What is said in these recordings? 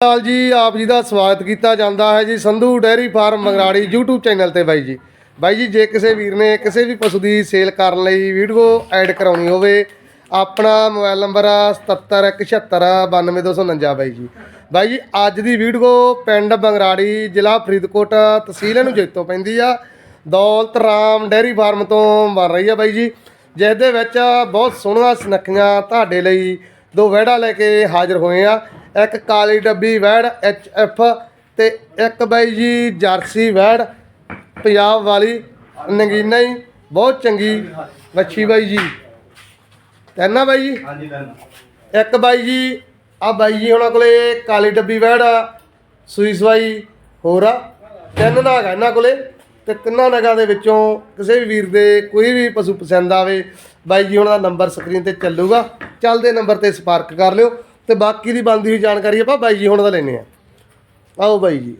ਹਾਲ ਜੀ, ਆਪ ਜੀ ਦਾ ਸਵਾਗਤ ਕੀਤਾ ਜਾਂਦਾ ਹੈ ਜੀ Sandhu dairy farm Mangrari YouTube channel ਤੇ ਬਾਈ ਜੀ। ਬਾਈ ਜੀ, ਜੇ ਕਿਸੇ ਵੀਰ ਨੇ ਕਿਸੇ ਵੀ ਪਸ਼ੂ ਦੀ ਸੇਲ ਕਰਨ ਲਈ ਵੀਡੀਓ ਐਡ ਕਰਾਉਣੀ ਹੋਵੇ, ਆਪਣਾ ਮੋਬਾਈਲ ਨੰਬਰ ਆ 7717692249 ਬਾਈ ਜੀ। ਬਾਈ ਜੀ, ਅੱਜ ਦੀ ਵੀਡੀਓ ਪਿੰਡ ਬੰਗਰਾੜੀ ਜ਼ਿਲ੍ਹਾ ਫਰੀਦਕੋਟ, ਤਹਿਸੀਲ ਨੂੰ ਜੈਤੋ ਪੈਂਦੀ ਆ। ਦੌਲਤ ਰਾਮ ਡੈਰੀ ਫਾਰਮ ਤੋਂ ਬਣ ਰਹੀ ਆ ਬਾਈ ਜੀ, ਜਿਸ ਦੇ ਵਿੱਚ ਬਹੁਤ ਸੋਹਣੀਆਂ ਸੁਨੱਖੀਆਂ ਤੁਹਾਡੇ ਲਈ ਦੋ ਵਹਿੜਾ ਲੈ ਕੇ ਹਾਜ਼ਰ ਹੋਏ ਆ। ਇੱਕ ਕਾਲੀ ਡੱਬੀ ਵੈੜ ਐਚ ਐਫ ਤੇ ਇੱਕ ਬਾਈ ਜੀ ਜਰਸੀ ਵੈੜ ਪੰਜਾਬ ਵਾਲੀ ਨਗੀਨਾ ਹੀ ਬਹੁਤ ਚੰਗੀ ਵੱਛੀ ਬਾਈ ਜੀ। ਤੈਨਾ ਬਾਈ ਜੀ? ਹਾਂਜੀ ਦਨ ਇੱਕ ਬਾਈ ਜੀ ਆ ਬਾਈ ਜੀ ਉਹਨਾਂ ਕੋਲੇ ਕਾਲੀ ਡੱਬੀ ਵੈੜ ਆ ਸੂਈ ਸਵਾਈ ਹੋਰ ਆ। ਤਿੰਨ ਨਾਗ ਆ ਇਹਨਾਂ ਕੋਲੇ ਤੇ ਤਿੰਨਾਂ ਨਗਾਂ ਦੇ ਵਿੱਚੋਂ ਕਿਸੇ ਵੀ ਵੀਰ ਦੇ ਕੋਈ ਵੀ ਪਸ਼ੂ ਪਸੰਦ ਆਵੇ ਬਾਈ ਜੀ ਉਹਨਾਂ ਦਾ ਨੰਬਰ ਸਕਰੀਨ ਤੇ ਚੱਲੂਗਾ। ਚੱਲਦੇ ਨੰਬਰ ਤੇ ਸੰਪਰਕ ਕਰ ਲਿਓ। ਤੇ ਬਾਕੀ ਦੀ ਬਣਦੀ ਹੋਈ ਜਾਣਕਾਰੀ ਆਪਾਂ ਬਾਈ ਜੀ ਹੁਣ ਦਾ ਲੈਣੇ ਆ ਆਓ ਬਾਈ ਜੀ।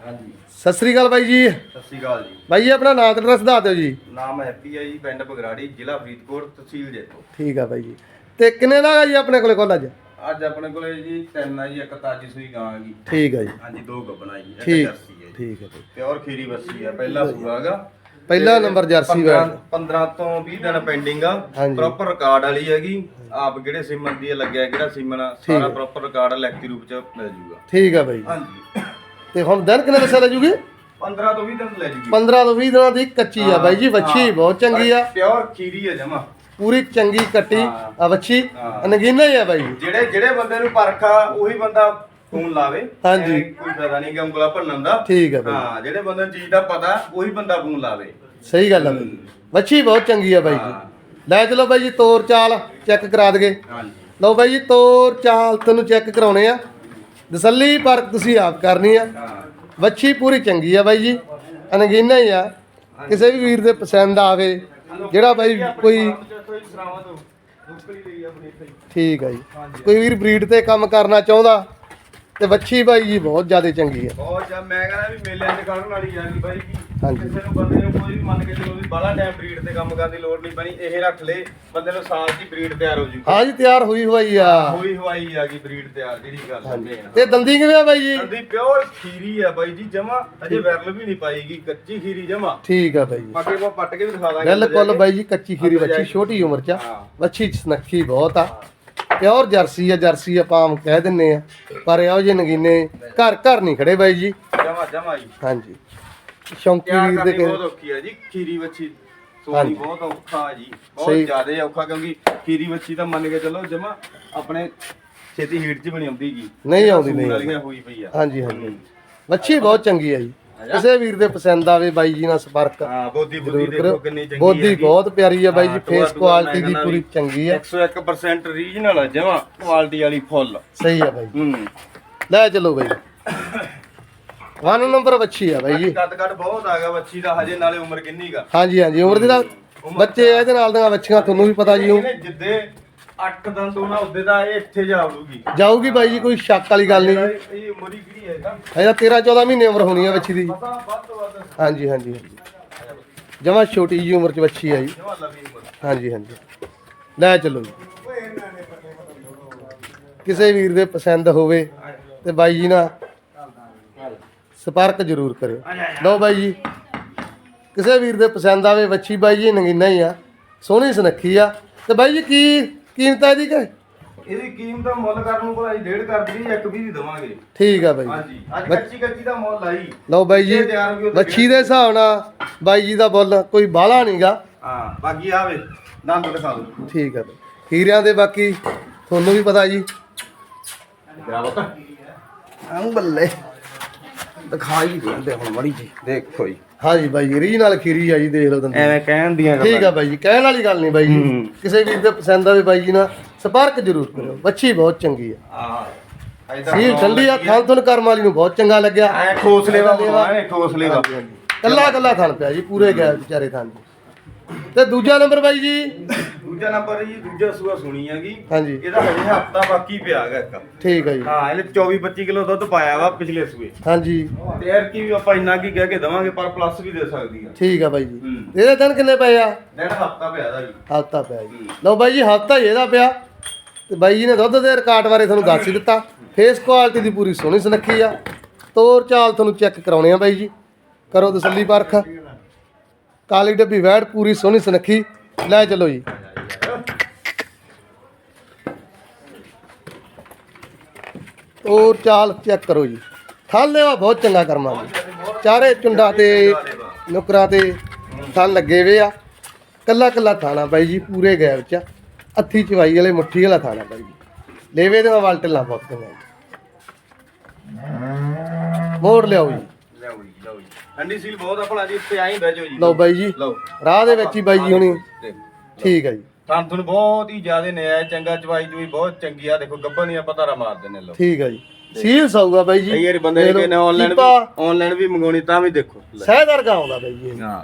ਹਾਂਜੀ। ਸਤਿ ਸ੍ਰੀ ਅਕਾਲ ਬਾਈ ਜੀ। ਸਤਿ ਸ਼੍ਰੀ ਅਕਾਲ ਜੀ। ਬਾਈ ਜੀ ਆਪਣਾ ਨਾਮ ਤੇ ਐਡਰੈਸ ਦੱਸ ਦਿਓ ਜੀ। ਨਾਮ ਹੈਪੀ ਹੈ ਜੀ ਪਿੰਡ ਬਗਰਾੜੀ ਜ਼ਿਲ੍ਹਾ ਫਰੀਦਕੋਟ ਤਹਿਸੀਲ ਜੈਤੋ ਠੀਕ ਆ ਬਾਈ ਜੀ। ਤੇ ਕਿੰਨੇ ਦਾ ਜੀ ਆਪਣੇ ਕੋਲੇ ਕੋਲ ਅੱਜ? ਅੱਜ ਆਪਣੇ ਕੋਲੇ ਜੀ ਤਿੰਨ ਆ ਜੀ ਇੱਕ ਤਾਜੀ ਸੂਈ ਗਾਂ ਆ ਗਈ ਠੀਕ ਆ ਜੀ। ਹਾਂਜੀ ਦੋ ਗੱਬਣਾ ਜੀ ਇੱਕ ਠੀਕ ਜਰਸੀ ਹੈ ਜੀ। ਠੀਕ ਹੈ ਜੀ ਪਿਓਰ ਖੀਰੀ ਬੱਸੀ ਆ ਪਹਿਲਾ ਸੂਆ ਹੈਗਾ। ਪਹਿਲਾ ਨੰਬਰ ਜਰਸੀ ਵੈੜ 15 ਤੋਂ 20 ਦਿਨ ਪੈਂਡਿੰਗ ਆ। ਪ੍ਰੋਪਰ ਰਿਕਾਰਡ ਵਾਲੀ ਹੈਗੀ। ਆਪ ਕਿਹੜੇ ਸਿਮਨ ਦੀ ਲੱਗਿਆ ਕਿਹੜਾ ਸਿਮਨ ਸਾਰਾ ਪ੍ਰੋਪਰ ਰਿਕਾਰਡ ਲਿਖਤੀ ਰੂਪ ਚ ਮਿਲ ਜੂਗਾ। ਠੀਕ ਆ ਬਾਈ। ਹਾਂਜੀ। ਤੇ ਹੁਣ ਦਿਨ ਕਿੰਨੇ ਦੱਸਿਆ ਲੈ ਜੂਗੀ? 15 ਤੋਂ 20 ਦਿਨ ਲੈ ਜੂਗੀ। 15 ਤੋਂ 20 ਦਿਨਾਂ ਦੀ ਕੱਚੀ ਆ ਬਾਈ ਜੀ ਵੱਛੀ ਬਹੁਤ ਚੰਗੀ ਆ। ਪਿਓਰ ਖੀਰੀ ਆ ਜਮਾ। ਪੂਰੀ ਚੰਗੀ ਕੱਟੀ। ਆ ਵੱਛੀ। ਨਗੀਨਾ ਹੀ ਆ ਬਾਈ। ਜਿਹੜੇ ਜਿਹੜੇ ਬੰਦੇ ਨੂੰ ਪਰਖਾ ਉਹੀ ਬੰਦਾ ਫੋਨ ਲਾਵੇ। ਹਾਂਜੀ। ਕੋਈ ਫਾਇਦਾ ਨਹੀਂ ਕਿ ਉਂਗਲਾ ਭੰਨਣ ਦਾ। ਠੀਕ ਬਾਈ। ਹਾਂ ਜਿਹੜੇ ਬੰਦੇ ਨੂੰ ਚੀਜ਼ ਦਾ ਪਤਾ ਉਹੀ ਬੰਦਾ ਫੋਨ ਲਾਵੇ। ਸਹੀ ਗੱਲ ਆ ਬਾਈ। ਵੱਛੀ ਬਹੁਤ ਚੰਗੀ ਆ ਬਾਈ ਜੀ। ਹਾਂ। ਲੈ ਚਲੋ ਬਾਈ ਜੀ ਤੋਰ ਚਾਲ ਚੈੱਕ ਕਰਾ ਦਗੇ। ਹਾਂਜੀ। ਲਓ ਬਾਈ ਜੀ ਤੋਰ ਚਾਲ ਤੈਨੂੰ ਚੈੱਕ ਕਰਾਉਣੇ ਆ। ਦਸੱਲੀ ਪਰ ਤੁਸੀਂ ਆਪ ਕਰਨੀ ਆ। ਹਾਂ। ਵੱਛੀ ਪੂਰੀ ਚੰਗੀ ਆ ਬਾਈ ਜੀ। ਅਨਗੀਨਾ ਹੀ ਆ। ਕਿਸੇ ਵੀ ਵੀਰ ਦੇ ਪਸੰਦ ਆਵੇ ਜਿਹੜਾ ਬਾਈ ਕੋਈ ਠੀਕ ਆ ਜੀ। ਕੋਈ ਵੀਰ ਬਰੀਡ ਤੇ ਕੰਮ ਕਰਨਾ ਚਾਹੁੰਦਾ ਤੇ ਵੱਛੀ ਬਾਈ ਜੀ ਬਹੁਤ ਜ਼ਿਆਦਾ ਚੰਗੀ ਆ ਬਹੁਤ ਜਾਂ ਮੈਂ ਕਹਿੰਦਾ ਵੀ ਮੇਲਿਆਂ 'ਚ ਕਰਨ ਵਾਲੀ ਗਈ ਬਾਈ ਜੀ। ਹਾਂਜੀ। ਕਿਸੇ ਨੂੰ ਬੰਦੇ ਨੂੰ ਕੋਈ ਵੀ ਮੰਨ ਕੇ ਚਲੋ ਵੀ ਬਾਹਲਾ ਟਾਈਮ ਬਰੀਡ ਤੇ ਕੰਮ ਕਰਨ ਦੀ ਲੋੜ ਨਹੀਂ ਪੈਣੀ ਇਹ ਰੱਖ ਲੇ ਬੰਦੇ ਨੂੰ ਸਾਲ ਦੀ ਬਰੀਡ ਤਿਆਰ ਹੋ ਜੂਗੀ। ਹਾਂ ਜੀ ਤਿਆਰ ਹੋਈ ਹੋਈ ਆ। ਹੋਈ ਹਵਾਈ ਆ ਗਈ ਬਰੀਡ ਤਿਆਰ ਜਿਹੜੀ ਗੱਲ ਹੈ main। ਤੇ ਦੰਦੀ ਕਿਵੇਂ ਆ ਬਾਈ ਜੀ? ਅੰਦੀ ਪਿਓਰ ਖੀਰੀ ਆ ਬਾਈ ਜੀ ਜਮਾ ਅਜੇ ਵੈਰਲ ਵੀ ਨਹੀਂ ਪਾਈਗੀ ਕੱਚੀ ਖੀਰੀ ਜਮਾ। ਠੀਕ ਆ ਬਾਈ ਜੀ। ਬਾਕੀ ਆਪਾਂ ਪੱਟ ਕੇ ਵੀ ਦਿਖਾ ਦਾਂਗੇ। ਬਿਲਕੁਲ ਬਾਈ ਜੀ ਕੱਚੀ ਖੀਰੀ ਵੱਛੀ ਛੋਟੀ ਉਮਰ ਚ ਆ। ਹਾਂ। ਵੱਛੀ ਸੁਨੱਖੀ ਬਹੁਤ ਆ। ਪਿਓਰ ਜਰਸੀ ਆ ਜਰਸੀ ਆਪਾਂ ਆਮ ਕਹਿ ਦਿੰਨੇ ਆ। ਪਰ ਇਹੋ ਜਿਹੇ ਨਗੀਨੇ ਘਰ ਘਰ ਨਹੀਂ ਖੜੇ ਬਾਈ ਜੀ। ਜਮਾ ਜਮਾ ਜੀ। ਹਾਂਜੀ। ਸ਼ੌਂਕੀ ਤਿਆਰ ਵੀਰ ਦੇ ਕਰਨੀ ਕੇ ਬਹੁਤ ਔਖੀ ਆ ਜੀ। ਖੀਰੀ ਵੱਛੀ ਹਾਂਜੀ। ਸੋਣੀ ਬਹੁਤ ਔਖਾ ਆ ਜੀ। ਬਹੁਤ ਸਹੀ। ਜ਼ਿਆਦਾ ਔਖਾ ਕਿਉਂਕਿ ਖੀਰੀ ਵੱਛੀ ਤਾਂ ਮੰਨ ਕੇ ਚੱਲੋ ਜਮਾ ਆਪਣੇ ਛੇਤੀ ਹੀਟ 'ਚ ਵੀ ਨਹੀਂ ਆਉਂਦੀ ਗੀ ਨਹੀਂ ਆਉਂਦੀ ਸੂਣ ਨਹੀਂ ਵਾਲੀਆਂ ਹੋਈ ਪਈ ਆ। ਹਾਂਜੀ ਹਾਂਜੀ। ਵੱਛੀ ਬਹੁਤ ਚੰਗੀ ਆ ਜੀ। ਕਿਸੇ ਵੀਰ ਦੇ ਪਸੰਦ ਆਵੇ ਬਾਈ ਜੀ ਨਾਲ ਸੰਪਰਕ ਹਾਂ ਬੋਦੀ ਜ਼ਰੂਰ ਦੇਖੋ ਕਰੋ ਕਿੰਨੀ ਚੰਗੀ ਬੋਦੀ ਹੈਗੀ। ਬਹੁਤ ਪਿਆਰੀ ਆ ਬਾਈ ਜੀ ਹਾਂ, ਫੇਸ ਟੋਆ- ਕੁਆਲਿਟੀ ਦੀ ਪੂਰੀ ਚੰਗੀ ਆ। 101% ਰੀਜਨਲ ਆ ਜਮਾ ਕੁਆਲਿਟੀ ਵਾਲੀ ਫੁੱਲ। ਸਹੀ ਆ ਬਾਈ ਹੂੰ। ਲੈ ਚਲੋ ਬਾਈ। ਵਨ ਨੰਬਰ ਵੱਛੀ ਆ ਬਾਈ ਜੀ। ਕੱਦ ਕੱਦ ਬਹੁਤ ਆ ਗਿਆ ਵੱਛੀ ਦਾ ਹਜੇ ਨਾਲੇ ਉਮਰ ਕਿੰਨੀ ਗਾ ਹਾਂਜੀ ਹਾਂਜੀ ਉਮਰ ਦੀ ਤਾਂ ਬੱਚੇ ਇਹਦੇ ਨਾਲ ਦੀਆਂ ਵੱਛੀਆਂ ਤੁਹਾਨੂੰ ਵੀ ਪਤਾ ਜੀ ਉਹ ਇਹਨੇ ਜਿੱਦੇ 8 ਦਿਨ ਤੋਂ ਨਾ ਉਹਦੇ ਦਾ ਇਹ ਇੱਥੇ ਜਾਊਗੀ। ਜਾਊਗੀ ਬਾਈ ਜੀ ਕੋਈ ਸ਼ੱਕ ਵਾਲੀ ਗੱਲ ਨਹੀਂ। ਜੀ ਇਹ ਉਮਰ ਹੀ ਕਿਹੜੀ ਹੈ ਇਹਦਾ ਅਜਾ 13 14 ਮਹੀਨੇ ਉਮਰ ਹੋਣੀ ਆ ਵੱਛੀ ਦੀ। ਪਤਾ ਵੱਧ ਤੋਂ ਵੱਧ। ਹਾਂਜੀ ਹਾਂਜੀ ਹਾਂਜੀ। ਜਮਾ ਛੋਟੀ ਜੀ ਉਮਰ ਚ ਵੱਛੀ ਆ ਜੀ। ਜਮਾ ਲੰਬੀ ਉਮਰ। ਹਾਂਜੀ ਹਾਂਜੀ। ਲੈ ਚੱਲੋ ਜੀ। ਕਿਸੇ ਵੀਰ ਦੇ ਪਸੰਦ ਹੋਵੇ ਤੇ ਬਾਈ ਜੀ ਨਾਲ ਸੰਪਰਕ ਜ਼ਰੂਰ ਕਰਿਓ। ਲਓ ਬਾਈ ਜੀ ਕਿਸੇ ਵੀਰ ਦੇ ਪਸੰਦ ਆਵੇ ਵੱਛੀ ਬਾਈ ਜੀ ਨਗੀਨਾ ਹੀ ਆ। ਸੋਹਣੀ ਸੁਨੱਖੀ ਆ। ਤੇ ਬਾਈ ਜੀ ਕੀ ਕੀਮਤ ਆ ਇਹਦੀ ਕਿ? ਇਹਦੀ ਕੀਮਤ ਦਾ ਮੁੱਲ ਕਰਨ ਨੂੰ ਭਾਈ ਡੇਢ ਕਰ ਦਈਏ ਇੱਕ ਵੀ ਨਹੀਂ ਦਵਾਂਗੇ। ਠੀਕ ਆ ਬਾਈ ਜੀ। ਹਾਂਜੀ ਅੱਜ ਕੱਚੀ ਕੱਚੀ ਦਾ ਮੁੱਲ ਆਈ ਲਓ ਬਾਈ ਜੀ ਜੇ ਤਿਆਰ ਹੋ ਦੇ ਹਿਸਾਬ ਨਾਲ ਬਾਈ ਜੀ ਦਾ ਬੁੱਲ ਕੋਈ ਬਾਹਲਾ ਨਹੀਂਗਾ ਹਾਂ ਬਾਕੀ ਆਵੇ ਦੰਦ ਦਿਖਾ ਦੋ ਠੀਕ ਆ ਬਾਈ। ਹੀਰਿਆਂ ਦੇ ਬਾਕੀ ਤੁਹਾਨੂੰ ਵੀ ਪਤਾ ਜੀ। ਆਂ। ਬੱਲੇ ਦਿਖਾਈ ਦੇ ਹੁਣ ਮੜੀ ਜੀ ਦੇਖੋ ਜੀ। ਹਾਂਜੀ ਬਾਈ ਜੀ ਰੀਜ ਨਾਲ ਖੀਰੀ ਆ ਜੀ ਦੇਖ ਲਓ ਤੁਹਾਨੂੰ। ਐਵੇਂ ਕਹਿਣ ਦੀਆਂ ਠੀਕ ਆ ਬਾਈ ਜੀ ਕਹਿਣ ਵਾਲੀ ਗੱਲ ਨਹੀਂ ਬਾਈ ਜੀ। ਹੂੰ। ਕਿਸੇ ਵੀਰ ਦੇ ਪਸੰਦ ਆਵੇ ਬਾਈ ਜੀ ਨਾਲ ਸੰਪਰਕ ਜ਼ਰੂਰ ਕਰਿਓ। ਬੱਚੀ ਬਹੁਤ ਚੰਗੀ ਆ। ਹਾਂ ਸੀਲ ਠੰਡੀ ਆ ਥਲ ਥਲ ਕਰਮ ਵਾਲੀ ਨੂੰ ਬਹੁਤ ਚੰਗਾ ਲੱਗਿਆ। ਐ ਠੋਸ ਲੇਵਾ ਬਣਾਉਣਾ ਐ ਠੋਸ ਲੇਵਾ ਕੱਲਾ ਕੱਲਾ ਥਲ ਪਿਆ ਜੀ ਪੂਰੇ ਗਿਆ ਵਿਚਾਰੇ ਥਾਂ ਜੀ। ਤੇ ਦੂਜਾ ਨੰਬਰ ਬਾਈ ਜੀ? ਦੂਜਾ ਨੰਬਰ ਜੀ ਦੂਜਾ ਸੂਆ ਸੁਣੀ ਹੈਗੀ। ਹਾਂਜੀ। ਇਹਦਾ ਹਜੇ ਹਫਤਾ ਬਾਕੀ ਪਿਆ ਹੈਗਾ ਇੱਕ। ਠੀਕ ਆ ਜੀ। ਹਾਂ ਇਹਨੇ 24 25 ਕਿਲੋ ਦੁੱਧ ਪਾਇਆ ਵਾ ਪਿਛਲੇ ਸੂਏ। ਹਾਂਜੀ। ਤੇ ਯਾਰ ਕੀ ਵੀ ਆਪਾਂ ਇੰਨਾ ਕੀ ਕਹਿ ਕੇ ਦਵਾਂਗੇ ਪਰ ਪਲੱਸ ਵੀ ਦੇ ਸਕਦੀ ਆ। ਠੀਕ ਆ ਬਾਈ ਜੀ। ਹੂੰ। ਇਹਦੇ ਦਿਨ ਕਿੰਨੇ ਪਏ ਆ? ਡੇਢ ਹਫਤਾ ਪਿਆ ਦਾ ਜੀ। ਹਫਤਾ ਪਿਆ ਜੀ। ਲਓ ਬਾਈ ਜੀ ਹਫਤਾ ਹੀ ਇਹਦਾ ਪਿਆ। ਤੇ ਬਾਈ ਜੀ ਨੇ ਦੁੱਧ ਦੇ ਰਿਕਾਰਡ ਬਾਰੇ ਤੁਹਾਨੂੰ ਦੱਸ ਹੀ ਦਿੱਤਾ। ਫੇਸ ਕੁਆਲਿਟੀ ਦੀ ਪੂਰੀ ਸੋਹਣੀ ਸੁਨੱਖੀ ਆ। ਤੋਰ ਚਾਲ ਤੁਹਾਨੂੰ ਚੈੱਕ ਕਰਾਉਣੇ ਆ ਬਾਈ ਜੀ। ਕਰੋ ਤਸੱਲੀ ਪਰਖ। ਕਾਲੀ ਡੱਬੀ ਵੈੜ ਪੂਰੀ ਸੋਹਣੀ ਸੁਨੱਖੀ। ਲੈ ਚਲੋ ਜੀ। ਤੋਰ ਚਾਲ ਚੈੱਕ ਕਰੋ ਜੀ। ਥਾਲੇ ਵਾ, ਬਹੁਤ ਚੰਗਾ ਕਰਮਾ ਜੀ। ਚਾਰੇ ਚੁੰਡਾ ਤੇ, ਨੁਕਰਾਂ ਤੇ ਥਣ ਲੱਗੇ ਵੇ ਆ। ਕੱਲਾ ਕੱਲਾ ਥਾਣਾ ਬਾਈ ਜੀ, ਪੂਰੇ ਗੈਬ ਚ ਅੱਥੀ ਚਵਾਈ ਵਾਲੇ, ਮੁੱਠੀ ਵਾਲਾ ਥਾਣਾ ਬਾਈ ਜੀ। ਲੇਵੇ ਦੇ ਵਾਲ ਟੱਲਾ ਬਹੁਤ ਚੰਗਾ ਮੋੜ ਲਿਆਓ ਜੀ। ਲਓ ਜੀ ਲਓ ਜੀ। ਠੰਡੀ ਸੀਲ ਬਹੁਤ ਆ ਭਲਾ ਜੀ ਇੱਥੇ ਆਈ ਬਹਿ ਜਾਓ ਜੀ। ਲਓ ਬਾਈ ਜੀ ਲਓ। ਰਾਹ ਦੇ ਵਿੱਚ ਹੀ ਬਾਈ ਜੀ ਹੁਣੀ। ਠੀਕ ਹੈ ਜੀ। ਤਾਂ ਤੁਹਾਨੂੰ ਬਹੁਤ ਹੀ ਜ਼ਿਆਦਾ ਨਿਆਂ ਚੰਗਾ ਚਵਾਈ ਜੂਈ ਬਹੁਤ ਚੰਗੀ ਆ। ਦੇਖੋ ਗੱਬਾ ਨਹੀਂ ਆਪਾਂ ਧਾਰਾ ਮਾਰ ਦਿੰਨੇ ਲਓ। ਠੀਕ ਹੈ ਜੀ। ਸੀਲ ਸੌਗਾ ਬਾਈ ਜੀ। ਕਈ ਵਾਰੀ ਬੰਦੇ ਨੇ ਕਿਨੇ ਆਨਲਾਈਨ ਵੀ ਆਨਲਾਈਨ ਵੀ ਮੰਗਾਉਣੀ ਤਾਂ ਵੀ ਦੇਖੋ। ਲੈ। ਸਹਿਦਰ ਗਾ ਆਉਂਦਾ ਬਾਈ ਜੀ ਹਾਂ।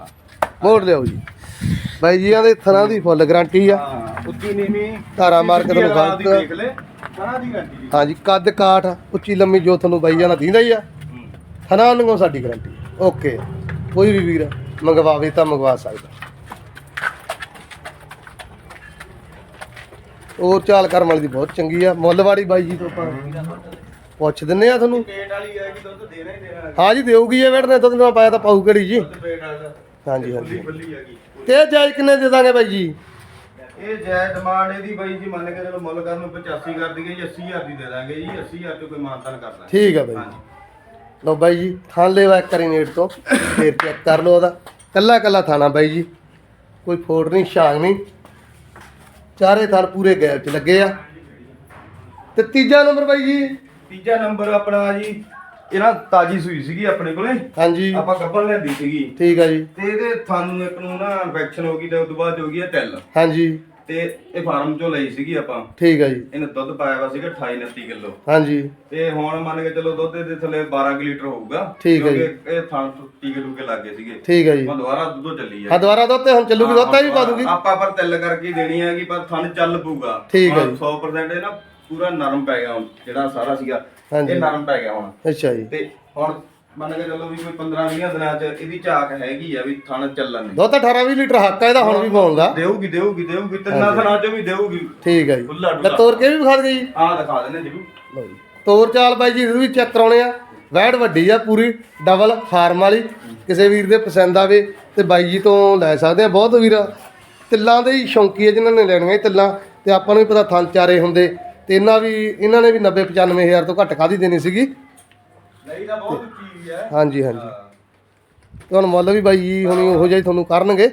ਮੋੜ ਲਿਆਓ ਜੀ। ਬਾਈ ਜੀ ਦੇ ਥਰਾਂ ਦੀ ਫੁੱਲ ਗਾਰੰਟੀ ਆ। ਉੱਚੀ ਨੀਵੀਂ। ਧਾਰਾ ਮਾਰ ਕੇ ਤੁਹਾਨੂੰ ਆਵਾਜ਼ ਦੀ ਗਲਤ ਦੇਖ ਲੈ। ਸਾਰਾ ਦੀ ਗਾਰੰਟੀ ਜੀ। ਹਾਂਜੀ ਕੱਦ ਕਾਠ ਉੱਚੀ ਲੰਮੀ ਜੋ ਤੁਹਾਨੂੰ ਬਾਈ ਜਾਨਾ ਦਿੰਦਾ ਹੀ ਆ। ਥਣਾ ਨੂੰ ਸਾਡੀ ਗਾਰੰਟੀ ਓਕੇ ਕੋਈ ਵੀ ਵੀਰ ਮੰਗਵਾਵੇ ਤਾਂ ਮੰਗਵਾ ਸਕਦਾ। ਉਹ ਚਾਲ ਕਰਮ ਵਾਲੀ ਦੀ ਬਹੁਤ ਚੰਗੀ ਆ। ਮੁੱਲਵਾੜੀ ਬਾਈ ਜੀ ਤੋਂ ਆਪਾਂ ਪੁੱਛ ਦਿੰਨੇ ਆ ਤੁਹਾਨੂੰ। ਪੇਟ ਵਾਲੀ ਹੈ ਕਿ ਦੁੱਧ ਦੇਣਾ ਹੀ ਦੇਣਾ। ਹਾਂ ਜੀ ਦੇਊਗੀ ਇਹ ਵੇੜ ਨੇ ਦੁੱਧ ਨਾ ਪਾਇਆ ਤਾਂ ਪਾਊ ਕਿਹੜੀ ਜੀ? ਪੇਟ ਵਾਲਾ। ਹਾਂਜੀ ਹਾਂਜੀ। ਤੇ ਜਾਇਜ਼ ਕਿੰਨੇ ਦੇ ਦਾਂਗੇ ਬਾਈ ਜੀ? ਇਹ ਜੈ ਡਿਮਾਂਡ ਇਹਦੀ ਬਾਈ ਜੀ ਮੰਨ ਕੇ ਚਲੋ ਮੁੱਲ ਕਰਨ ਨੂੰ 85 ਕਰ ਦਈਏ ਜੀ 80000 ਦੀ ਦੇ ਦਾਂਗੇ ਜੀ। 80000 ਚ ਕੋਈ ਮਾਨਤਾਨ ਕਰ ਦਾਂਗੇ ਠੀਕ ਆ ਬਾਈ ਜੀ। ਲਓ ਬਾਈ ਜੀ ਥਾਂ ਲੈਵਾ ਕਰੀ ਨੇੜ ਤੋਂ ਫੇਰ ਚੈੱਕ ਕਰ ਲਓ ਉਹਦਾ। ਕੱਲਾ ਕੱਲਾ ਥਾਣਾ ਬਾਈ ਜੀ। ਕੋਈ ਫੋੜ ਨਹੀਂ ਛਾਂਗ ਨਹੀਂ। ਚਾਰੇ ਥਾਂ ਪੂਰੇ ਗੈਪ ਚ ਲੱਗੇ ਆ। ਤੇ ਤੀਜਾ ਨੰਬਰ ਬਾਈ ਜੀ। ਤੀਜਾ ਨੰਬਰ ਆਪਣਾ ਜੀ ਇਹ ਨਾ ਤਾਜੀ ਸੂਈ ਸੀਗੀ ਆਪਣੇ ਕੋਲੇ। ਹਾਂਜੀ। ਆਪਾਂ ਗੱਬਲ ਲੈਂਦੀ ਸੀਗੀ। ਠੀਕ ਆ ਜੀ। ਤੇ ਇਹਦੇ ਥਾਨੂੰ ਇੱਕ ਨੂੰ ਨਾ ਇਨਫੈਕਸ਼ਨ ਹੋ ਗਈ ਤੇ ਉਸ ਤੋਂ ਬਾਅਦ ਹੋ ਗਈ ਹੈ ਟੈਲ। ਹਾਂਜੀ। ਤੇ ਇਹ ਫਾਰਮ ਚੋਂ ਲਈ ਸੀਗੀ ਆਪਾਂ। ਠੀਕ ਆ ਜੀ। ਇਹਨੇ ਦੁੱਧ ਪਾਇਆ ਵਾ ਸੀਗਾ 28 29 ਕਿਲੋ। ਹਾਂਜੀ। ਤੇ ਹੁਣ ਮੰਨ ਕੇ ਚਲੋ ਦੁੱਧ ਦੇ ਥੱਲੇ 12 ਕੁ ਲੀਟਰ ਹੋਊਗਾ ਠੀਕ ਹੈ ਕਿਉਂਕਿ ਇਹ ਥਾਂ ਟੀਕੇ ਟੂਕੇ ਲੱਗੇ ਸੀਗੇ। ਠੀਕ ਆ ਜੀ। ਹੁਣ ਦੁਬਾਰਾ ਦੁੱਧ ਚੱਲੀ ਹਾਂ ਹੈ ਦੁਬਾਰਾ ਦੁੱਧ ਤੇ ਹੁਣ ਚੱਲੂਗੀ ਦੁੱਧ ਤਾਂ ਵੀ ਪਾ ਦੂਗੀ। ਆਪਾਂ ਪਰ ਤਿਲ ਕਰਕੇ ਹੀ ਦੇਣੀ ਹੈਗੀ ਪਰ ਥਣ ਚੱਲ ਪਊਗਾ। ਠੀਕ ਹੈ ਹੁਣ 100% ਇਹ ਨਾ ਪੂਰਾ ਨਰਮ ਪੈ ਗਿਆ ਹੁਣ ਜਿਹੜਾ ਸਾਰਾ ਸੀਗਾ। ਇਹ ਨਰਮ ਪੈ ਗਿਆ ਹੁਣ। ਅੱਛਾ ਜੀ। ਤੇ ਹੁਣ ਮੰਨ ਕੇ ਚੱਲੋ ਵੀ ਕੋਈ 15 20 ਦਿਨਾਂ ਚ ਇਹਦੀ ਝਾਕ ਹੈਗੀ ਆ ਵੀ ਥਣ ਚੱਲਣ ਦੀ। ਦੁੱਧ ਤਾਂ 18 20 ਲੀਟਰ ਹੱਕ ਆ ਇਹਦਾ ਹੁਣ ਵੀ ਪਾਉਣ ਦਾ ਦੇਊਗੀ ਦੇਊਗੀ ਦੇਊਗੀ ਤਿੰਨਾਂ ਦਿਨਾਂ ਚ ਵੀ ਦੇਊਗੀ। ਠੀਕ ਆ ਜੀ। ਖੁੱਲਾ ਲੈ ਡੁੱਲਾ ਤੋਰ ਕੇ ਵੀ ਵਿਖਾ ਦੇ ਜੀ। ਆਹ ਦਿਖਾ ਦਿੰਦੇ ਜਰੂਰ। ਲਓ ਜੀ। ਤੋਰ ਚਾਲ ਬਾਈ ਜੀ ਇਹਨੂੰ ਵੀ ਚੈੱਕ ਕਰਾਉਣੇ ਆ। ਵੈੜ ਵੱਡੀ ਆ ਪੂਰੀ ਡਬਲ ਫਾਰਮ ਵਾਲੀ। ਕਿਸੇ ਵੀਰ ਦੇ ਪਸੰਦ ਆਵੇ ਤੇ ਬਾਈ ਜੀ ਤੋਂ ਲੈ ਸਕਦੇ ਆ। ਬਹੁਤ ਵੀਰ ਤਿੱਲਾਂ ਦੇ ਹੀ ਸ਼ੌਂਕੀ ਆ ਜਿਨ੍ਹਾਂ ਨੇ ਲੈਣੀਆਂ ਇਹ ਤਿੱਲਾਂ। ਤੇ ਆਪਾਂ ਨੂੰ ਵੀ ਪਤਾ ਥਣ ਚਾਰੇ ਹੁੰਦੇ। ਤੇ ਇਹਨਾਂ ਵੀ ਇਹਨਾਂ ਨੇ ਵੀ 90 95000 ਤੋਂ ਘੱਟ ਕਾਦੀ ਦੇਣੀ ਸੀਗੀ? ਨਹੀਂ ਤਾਂ ਬਹੁਤ ਹੈ। ਹਾਂਜੀ ਹਾਂਜੀ। ਹੁਣ ਮੁੱਲ ਵੀ ਬਾਈ ਜੀ ਹੁਣੀ ਉਹੋ ਜਿਹਾ ਹੀ ਤੁਹਾਨੂੰ ਕਰਨਗੇ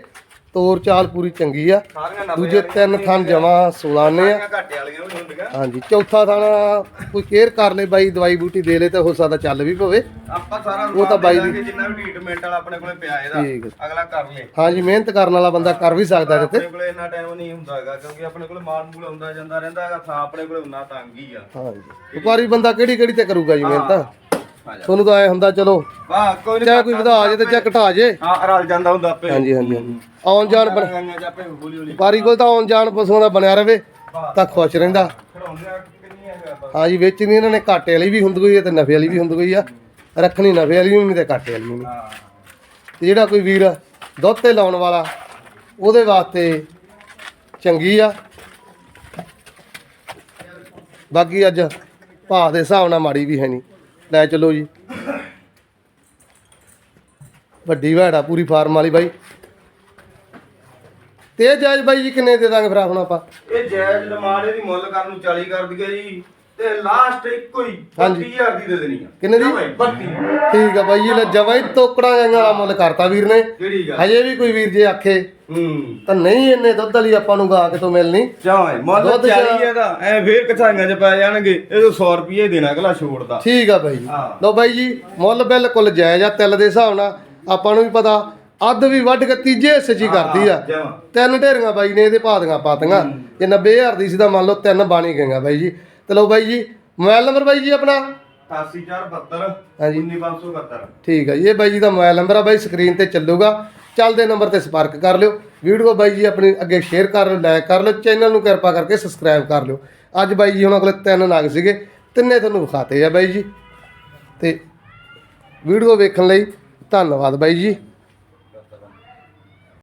ਤੋਰ ਚਾਲ ਪੂਰੀ ਚੰਗੀ ਆ। ਸਾਰੀਆਂ ਨਵੇਂ ਦੂਜੇ ਤਿੰਨ ਥਣ ਜਮਾ 16 ਨੇ ਆ ਘਾਟੇ ਵਾਲੀਆਂ ਵੀ ਹੁੰਦੀਆਂ। ਹਾਂਜੀ ਚੌਥਾ ਥਾਣਾ ਕੋਈ ਕੇਅਰ ਕਰ ਲੇ ਬਾਈ ਦਵਾਈ ਬੂਟੀ ਦੇ ਲੇ ਤੇ ਹੋ ਸਕਦਾ ਚੱਲ ਵੀ ਪਵੇ। ਆਪਾਂ ਸਾਰਾ ਉਹ ਤਾਂ ਬਾਈ ਦੀ- ਜਿੰਨਾ ਵੀ ਟ੍ਰੀਟਮੈਂਟ ਵਾਲਾ ਆਪਣੇ ਕੋਲੇ ਪਿਆ ਇਹਦਾ ਠੀਕ ਹੈ। ਅਗਲਾ ਕਰ ਲੇ। ਹਾਂਜੀ ਮਿਹਨਤ ਕਰਨ ਵਾਲਾ ਬੰਦਾ ਕਰ ਵੀ ਸਕਦਾ ਆਪਣੇ ਕੋਲੇ ਇੰਨਾ ਟਾਈਮ ਨਹੀਂ ਹੁੰਦਾ ਹੈਗਾ ਕਿਉਂਕਿ ਆਪਣੇ ਕੋਲੇ ਮਾਲ ਮੂਲ ਆਉਂਦਾ ਜਾਂਦਾ ਰਹਿੰਦਾ ਹੈਗਾ ਥਾਂ ਆਪਣੇ ਕੋਲੇ ਉਨਾ ਤੰਗ ਹੀ ਆ। ਹਾਂਜੀ। ਵਪਾਰੀ ਬੰਦਾ ਕਿਹੜੀ ਕਿਹੜੀ ਤੇ ਕਰੂਗਾ ਜੀ ਮਿਹਨਤ? ਤੁਹਾਨੂੰ ਤਾਂ ਐ ਹੁੰਦਾ ਚਲੋ ਵਾਹ ਕੋਈ ਚਾਹੇ ਕੋਈ ਵਧਾ ਜੇ ਤੇ ਚਾਹੇ ਘਟਾ ਜੇ। ਹਾਂ ਰਲ ਜਾਂਦਾ ਹੁੰਦਾ ਆਪੇ। ਹਾਂਜੀ ਹਾਂਜੀ ਹਾਂਜੀ। ਆਉਣ ਜਾਣ ਬਣ- ਚ ਆਪੇ ਹੌਲੀ ਹੌਲੀ। ਵਪਾਰੀ ਕੋਲ ਤਾਂ ਆਉਣ ਜਾਣ ਪਸ਼ੂਆਂ ਦਾ ਬਣਿਆ ਰਵੇ ਤਾਂ ਖੁਸ਼ ਰਹਿੰਦਾ। ਖੜਾਉਂਦੇ ਆ ਕਿੰਨੀ ਹੈਗਾ ਆਪਾਂ? ਹਾਂਜੀ ਵੇਚਣੀ ਇਹਨਾਂ ਨੇ ਘਾਟੇ ਵਾਲੀ ਵੀ ਹੁੰਦੀ ਹੈ ਤੇ ਨਫੇ ਵਾਲੀ ਵੀ ਹੁੰਦੀ ਹੋਈ ਆ। ਰੱਖਣੀ ਨਫੇ ਵਾਲੀ ਵੀ ਨਹੀਂ ਤੇ ਘਾਟੇ ਵਾਲੀ ਵੀ ਨਹੀਂ। ਹਾਂ। ਤੇ ਜਿਹੜਾ ਕੋਈ ਵੀਰ ਦੁੱਧ ਤੇ ਲਾਉਣ ਵਾਲਾ ਉਹਦੇ ਵਾਸਤੇ ਚੰਗੀ ਆ। ਬਾਕੀ ਅੱਜ ਭਾਅ ਦੇ ਹਿਸਾਬ ਨਾਲ ਮਾੜੀ ਵੀ ਹੈ ਨਹੀਂ। ਲੈ ਚਲੋ ਜੀ। ਵੱਡੀ ਵੈੜਾ ਪੂਰੀ ਫਾਰਮ ਵਾਲੀ ਬਾਈ। ਤੇ ਇਹ ਜਾਇਜ਼ ਬਾਈ ਜੀ ਕਿੰਨੇ ਦੇ ਦਾਂਗੇ ਫਿਰ ਹੁਣ ਆਪਾਂ? ਇਹ ਜਾਇਜ਼ ਡਿਮਾਂਡ ਦੀ ਮੁੱਲ ਕਰਨ ਨੂੰ 40 ਕਰ ਦਈਏ ਜੀ। ਤੇ ਲਾਸਟ ਇੱਕੋ ਹੀ 32000 ਦੀ ਦੇ ਦੇਣੀ ਆ। ਕਿੰਨੇ ਦੀ? 32 ਠੀਕ ਆ ਬਾਈ ਜੀ ਲੈ ਜਵਾਂ ਹੀ ਤੋਕੜਾ ਗਾਂ ਵਾਲਾ ਮੁੱਲ ਕਰਤਾ ਵੀਰ ਨੇ। ਕਿਹੜੀ ਗੱਲ? ਹਜੇ ਵੀ ਕੋਈ ਵੀਰ ਜੇ ਆਖੇ ਹੂੰ। ਤਾਂ ਨਹੀਂ ਇੰਨੇ ਦੁੱਧ ਵਾਲੀ ਆਪਾਂ ਨੂੰ ਗਾ ਕਿਤੋਂ ਮਿਲਣੀ। ਚਾਹੇ ਮੁੱਲ ਦੁੱਧ 40 ਚ- ਇਹਦਾ ਐ ਫੇਰ ਕਥਾਈਆਂ ਚ ਪੈ ਜਾਣਗੇ ਇਹ ਤੋਂ 100 ਰੁਪਏ ਦੇਣਾ ਅਗਲਾ ਛੋੜ ਦਾ। ਠੀਕ ਆ ਬਾਈ। ਜੀ ਹਾਂ। ਲਓ ਬਾਈ ਜੀ ਮੁੱਲ ਬਿਲਕੁਲ ਜਾਇਜ਼ ਆ ਤਿਲ ਦੇ ਹਿਸਾਬ ਨਾਲ। ਆਪਾਂ ਨੂੰ ਵੀ ਪਤਾ ਅੱਧ ਵੀ ਵੱਢ ਕੇ ਤੀਜੇ ਹਿੱਸੇ 'ਚ ਹੀ ਕਰਦੀ ਆ। ਜਮਾਂ ਤਿੰਨ ਢੇਰੀਆਂ ਬਾਈ ਨੇ ਇਹਦੇ ਭਾਦੀਆਂ ਪਾਤੀਆਂ ਜੇ 90000 ਦੀ ਸੀ ਤਾਂ ਮੰਨ ਲਓ ਤਿੰਨ ਬਾਣੀ ਗਈਆਂ ਬਾਈ ਜੀ। ਤੇ ਲਓ ਬਾਈ ਜੀ ਮੋਬਾਈਲ ਨੰਬਰ ਬਾਈ ਜੀ ਆਪਣਾ? 88472 ਹਾਂਜੀ। 19572 ਠੀਕ ਆ ਜੀ ਇਹ ਬਾਈ ਜੀ ਦਾ ਮੋਬਾਈਲ ਨੰਬਰ ਆ ਬਾਈ ਸਕਰੀਨ ਤੇ ਚੱਲੂਗਾ। ਚੱਲਦੇ ਨੰਬਰ ਤੇ ਸੰਪਰਕ ਕਰ ਲਿਓ। ਵੀਡੀਓ ਬਾਈ ਜੀ ਆਪਣੀ ਅੱਗੇ ਸ਼ੇਅਰ ਕਰ ਲਿਓ ਲਾਈਕ ਕਰ ਲਿਓ ਚੈਨਲ ਨੂੰ ਕਿਰਪਾ ਕਰਕੇ ਸਬਸਕ੍ਰਾਈਬ ਕਰ ਲਿਓ। ਅੱਜ ਬਾਈ ਜੀ ਉਹਨਾਂ ਕੋਲੇ ਤਿੰਨ ਨਗ ਸੀਗੇ ਤਿੰਨੇ ਤੁਹਾਨੂੰ ਵਿਖਾਤੇ ਆ ਬਾਈ ਜੀ। ਤੇ ਵੀਡੀਓ ਵੇਖਣ ਲਈ ਧੰਨਵਾਦ ਬਾਈ ਜੀ।